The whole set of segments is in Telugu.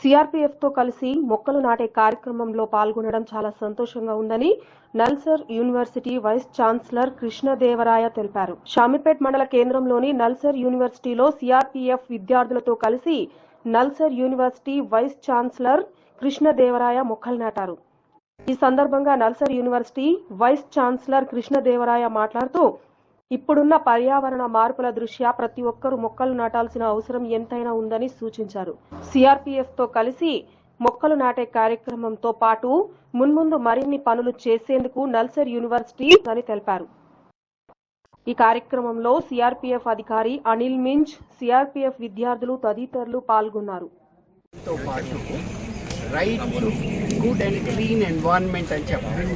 సిఆర్పీఎఫ్తో కలిసి మొక్కలు నాటే కార్యక్రమంలో పాల్గొనడం చాలా సంతోషంగా ఉందని NALSAR university vice chancellor Krishnadevaraya తెలిపారు. షామిపేట్ మండల కేంద్రంలోని నల్సర్ యూనివర్సిటీలో సిఆర్పీఎఫ్ విద్యార్థులతో కలిసి NALSAR university vice chancellor Krishnadevaraya మొక్కలు నాటారు. ఈ సందర్భంగా NALSAR university vice chancellor Krishnadevaraya మాట్లాడుతూ ఇప్పుడున్న పర్యావరణ మార్పుల దృష్ట్యా ప్రతి ఒక్కరూ మొక్కలు నాటాల్సిన అవసరం ఎంతైనా ఉందని సూచించారు. సిఆర్పీఎఫ్తో కలిసి మొక్కలు నాటే కార్యక్రమంతో పాటు మున్ముందు మరిన్ని పనులు చేసేందుకు నల్సర్ యూనివర్సిటీ అని తెలిపారు. ఈ కార్యక్రమంలో సిఆర్పీఎఫ్ అధికారి అనిల్ మింజ్ సిఆర్పీఎఫ్ విద్యార్థులు తదితరులు పాల్గొన్నారు. Right to good and clean environment అని చెప్పారు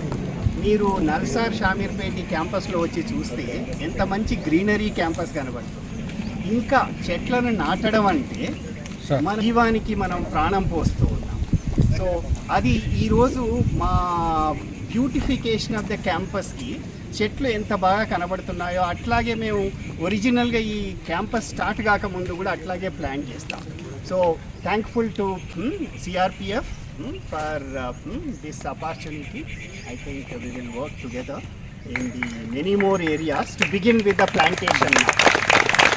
మీరు నల్సార్ షామీర్పేట క్యాంపస్లో వచ్చి చూస్తే ఎంత మంచి గ్రీనరీ క్యాంపస్ కనబడుతుంది. ఇంకా చెట్లను నాటడం అంటే మన జీవానికి మనం ప్రాణం పోస్తూ ఉన్నాం. సో అది ఈరోజు మా బ్యూటిఫికేషన్ ఆఫ్ ద క్యాంపస్కి చెట్లు ఎంత బాగా కనబడుతున్నాయో అట్లాగే మేము ఒరిజినల్గా ఈ క్యాంపస్ స్టార్ట్ కాకముందు కూడా అట్లాగే ప్లాన్ చేస్తాం. So thankful to CRPF Hmm, for uh, hmm, this opportunity. I think we will work together in the many more areas to begin with the plantation now.